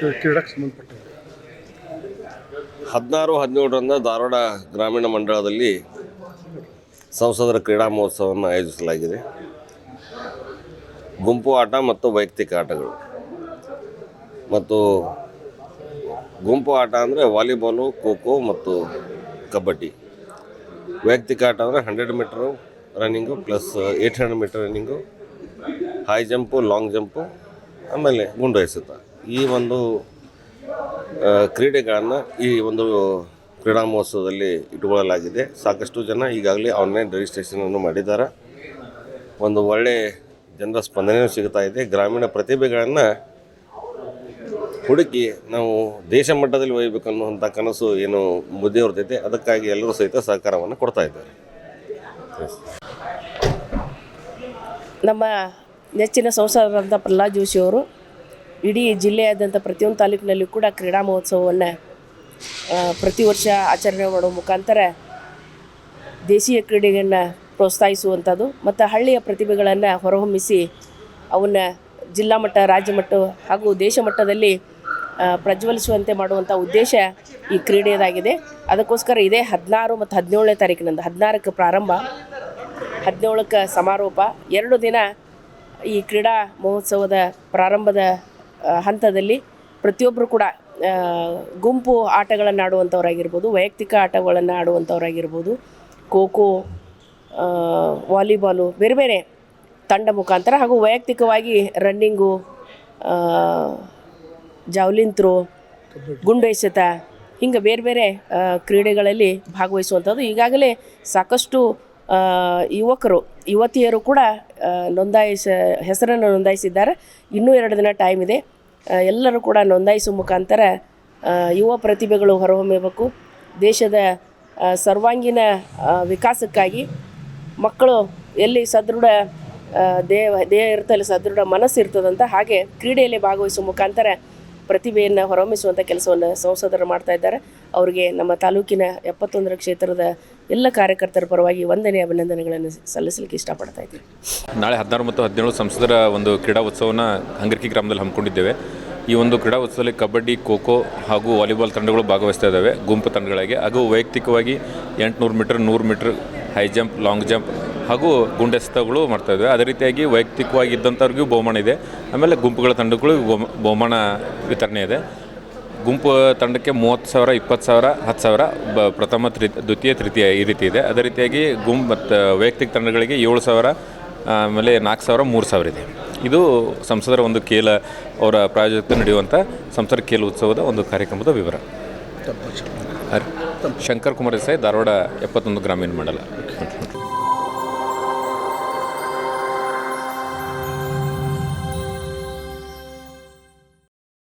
ಕ್ರೀಡಾಕ್ಕೆ ಸಂಬಂಧಪಟ್ಟಂಗೆ ಹದಿನಾರು, ಹದಿನೇಳರಿಂದ ಧಾರವಾಡ ಗ್ರಾಮೀಣ ಮಂಡಳದಲ್ಲಿ ಸಂಸದರ ಕ್ರೀಡಾ ಮಹೋತ್ಸವವನ್ನು ಆಯೋಜಿಸಲಾಗಿದೆ. ಗುಂಪು ಆಟ ಮತ್ತು ವೈಯಕ್ತಿಕ ಆಟಗಳು. ಮತ್ತು ಗುಂಪು ಆಟ ಅಂದರೆ ವಾಲಿಬಾಲು ಖೋ ಖೋ ಮತ್ತು ಕಬಡ್ಡಿ. ವೈಯಕ್ತಿಕ ಆಟ ಅಂದರೆ hundred metre running plus eight hundred metre running, high jump, long jump, ಆಮೇಲೆ ಗುಂಡು ಎಸೆತ. ಈ ಒಂದು ಕ್ರೀಡೆಗಳನ್ನು ಈ ಒಂದು ಕ್ರೀಡಾ ಮಹೋತ್ಸವದಲ್ಲಿ ಇಟ್ಟುಕೊಳ್ಳಲಾಗಿದೆ. ಸಾಕಷ್ಟು ಜನ ಈಗಾಗಲೇ ಆನ್ಲೈನ್ ರಿಜಿಸ್ಟ್ರೇಷನನ್ನು ಮಾಡಿದ್ದಾರೆ. ಒಂದು ಒಳ್ಳೆ ಜನರ ಸ್ಪಂದನೆಯೂ ಸಿಗ್ತಾ ಇದೆ. ಗ್ರಾಮೀಣ ಪ್ರತಿಭೆಗಳನ್ನು ಹುಡುಕಿ ನಾವು ದೇಶ ಮಟ್ಟದಲ್ಲಿ ಒಯ್ಯಬೇಕನ್ನುವಂಥ ಕನಸು ಏನು ಮುದ್ದೆ ಹೊರ್ತೈತೆ ಅದಕ್ಕಾಗಿ ಎಲ್ಲರೂ ಸಹಿತ ಸಹಕಾರವನ್ನು ಕೊಡ್ತಾ ಇದ್ದಾರೆ. ನಮ್ಮ ನೆಚ್ಚಿನ ಸಂಸದರಾದಂಥ ಪ್ರಹ್ಲಾದ್ ಜೋಶಿ ಅವರು ಇಡೀ ಜಿಲ್ಲೆಯಾದ್ಯಂತ ಪ್ರತಿಯೊಂದು ತಾಲೂಕಿನಲ್ಲಿ ಕೂಡ ಕ್ರೀಡಾ ಮಹೋತ್ಸವವನ್ನು ಪ್ರತಿ ವರ್ಷ ಆಚರಣೆ ಮಾಡುವ ಮುಖಾಂತರ ದೇಶೀಯ ಕ್ರೀಡೆಯನ್ನು ಪ್ರೋತ್ಸಾಹಿಸುವಂಥದ್ದು ಮತ್ತು ಹಳ್ಳಿಯ ಪ್ರತಿಭೆಗಳನ್ನು ಹೊರಹೊಮ್ಮಿಸಿ ಅವನ್ನ ಜಿಲ್ಲಾ ಮಟ್ಟ, ರಾಜ್ಯ ಮಟ್ಟ ಹಾಗೂ ದೇಶ ಮಟ್ಟದಲ್ಲಿ ಪ್ರಜ್ವಲಿಸುವಂತೆ ಮಾಡುವಂಥ ಉದ್ದೇಶ ಈ ಕ್ರೀಡೆಯದಾಗಿದೆ. ಅದಕ್ಕೋಸ್ಕರ ಇದೇ ಹದಿನಾರು ಮತ್ತು ಹದಿನೇಳನೇ ತಾರೀಕಿನಂದು, ಹದಿನಾರಕ್ಕೆ ಪ್ರಾರಂಭ, ಹದಿನೇಳಕ್ಕೆ ಸಮಾರೋಪ, ಎರಡು ದಿನ ಈ ಕ್ರೀಡಾ ಮಹೋತ್ಸವದ ಪ್ರಾರಂಭದ ಹಂತದಲ್ಲಿ ಪ್ರತಿಯೊಬ್ಬರು ಕೂಡ ಗುಂಪು ಆಟಗಳನ್ನು ಆಡುವಂಥವರಾಗಿರ್ಬೋದು ವೈಯಕ್ತಿಕ ಆಟಗಳನ್ನು ಆಡುವಂಥವರಾಗಿರ್ಬೋದು ಖೋ ಖೋ ವಾಲಿಬಾಲು, ಬೇರೆ ಬೇರೆ ತಂಡ ಮುಖಾಂತರ ಹಾಗೂ ವೈಯಕ್ತಿಕವಾಗಿ ರನ್ನಿಂಗು ಜಾವ್ಲಿನ್ ಥ್ರೋ ಗುಂಡೆಸೆತ ಹಿಂಗೆ ಬೇರೆ ಬೇರೆ ಕ್ರೀಡೆಗಳಲ್ಲಿ ಭಾಗವಹಿಸುವಂಥದ್ದು ಈಗಾಗಲೇ ಸಾಕಷ್ಟು ಯುವಕರು, ಯುವತಿಯರು ಕೂಡ ನೋಂದಾಯಿಸ, ಹೆಸರನ್ನು ನೋಂದಾಯಿಸಿದ್ದಾರೆ. ಇನ್ನೂ ಎರಡು ದಿನ ಟೈಮ್ ಇದೆ. ಎಲ್ಲರೂ ಕೂಡ ನೋಂದಾಯಿಸುವ ಮುಖಾಂತರ ಯುವ ಪ್ರತಿಭೆಗಳು ಹೊರಹೊಮ್ಮಬೇಕು. ದೇಶದ ಸರ್ವಾಂಗೀಣ ವಿಕಾಸಕ್ಕಾಗಿ ಮಕ್ಕಳು ಎಲ್ಲಿ ಸದೃಢ ದೇಹ ದೇಹ ಇರ್ತಲ್ಲಿ ಸದೃಢ ಮನಸ್ಸು ಇರ್ತದಂತ ಹಾಗೆ ಕ್ರೀಡೆಯಲ್ಲಿ ಭಾಗವಹಿಸುವ ಮುಖಾಂತರ ಪ್ರತಿಭೆಯನ್ನು ಹೊರಹೊಮ್ಮಿಸುವಂಥ ಕೆಲಸವನ್ನು ಸಂಸದರು ಮಾಡ್ತಾ ಇದ್ದಾರೆ. ಅವರಿಗೆ ನಮ್ಮ ತಾಲೂಕಿನ ಎಪ್ಪತ್ತೊಂದರ ಕ್ಷೇತ್ರದ ಎಲ್ಲ ಕಾರ್ಯಕರ್ತರ ಪರವಾಗಿ ವಂದನೆ ಅಭಿನಂದನೆಗಳನ್ನು ಸಲ್ಲಿಸಲಿಕ್ಕೆ ಇಷ್ಟಪಡ್ತಾ ಇದ್ದೀನಿ. ನಾಳೆ ಹದಿನಾರು ಮತ್ತು ಹದಿನೇಳು ಸಂಸದರ ಒಂದು ಕ್ರೀಡಾ ಉತ್ಸವನ ಹಂಗರ್ಕಿ ಗ್ರಾಮದಲ್ಲಿ ಹಮ್ಮಿಕೊಂಡಿದ್ದೇವೆ. ಈ ಒಂದು ಕ್ರೀಡಾ ಉತ್ಸವದಲ್ಲಿ ಕಬಡ್ಡಿ ಖೋ ಹಾಗೂ ವಾಲಿಬಾಲ್ ತಂಡಗಳು ಭಾಗವಹಿಸ್ತಾ ಇದ್ದಾವೆ. ಗುಂಪು ತಂಡಗಳಾಗಿ. ಹಾಗೂ ವೈಯಕ್ತಿಕವಾಗಿ ಎಂಟುನೂರು ಮೀಟರ್, ನೂರು metre high jump, long jump ಹಾಗೂ ಗುಂಡೆಸ್ತಗಳು ಮಾಡ್ತಾ ಇದ್ದಾವೆ ಅದೇ ರೀತಿಯಾಗಿ ವೈಯಕ್ತಿಕವಾಗಿ ಇದ್ದಂಥವ್ರಿಗೂ ಬಹುಮಾನ ಇದೆ. ಆಮೇಲೆ ಗುಂಪುಗಳ ತಂಡಗಳು ಬಹು- ಬಹುಮಾನ ವಿತರಣೆ ಇದೆ. ಗುಂಪು ತಂಡಕ್ಕೆ ಮೂವತ್ತು ಸಾವಿರ ಇಪ್ಪತ್ತು ಸಾವಿರ ಹತ್ತು ಸಾವಿರ ಬ ಪ್ರಥಮ ತ್ರಿ ದ್ವಿತೀಯ ತೃತೀಯ ಈ ರೀತಿ ಇದೆ. ಅದೇ ರೀತಿಯಾಗಿ ಗುಂಪು ಮತ್ತು ವೈಯಕ್ತಿಕ ತಂಡಗಳಿಗೆ ಏಳು ಸಾವಿರ ಆಮೇಲೆ ನಾಲ್ಕು ಸಾವಿರ ಮೂರು ಸಾವಿರ ಇದೆ. ಇದು ಸಂಸದರ ಒಂದು ಕೇಲ ಅವರ ಪ್ರಾಯೋಜಕತೆ ನಡೆಯುವಂಥ ಸಂಸದ ಕೇಲ ಉತ್ಸವದ ಒಂದು ಕಾರ್ಯಕ್ರಮದ ವಿವರ. ಶಂಕರ್ ಕುಮಾರ್ ದೇಸಾಯಿ ಧಾರವಾಡ ಎಪ್ಪತ್ತೊಂದು ಗ್ರಾಮೀಣ ಮಂಡಲ.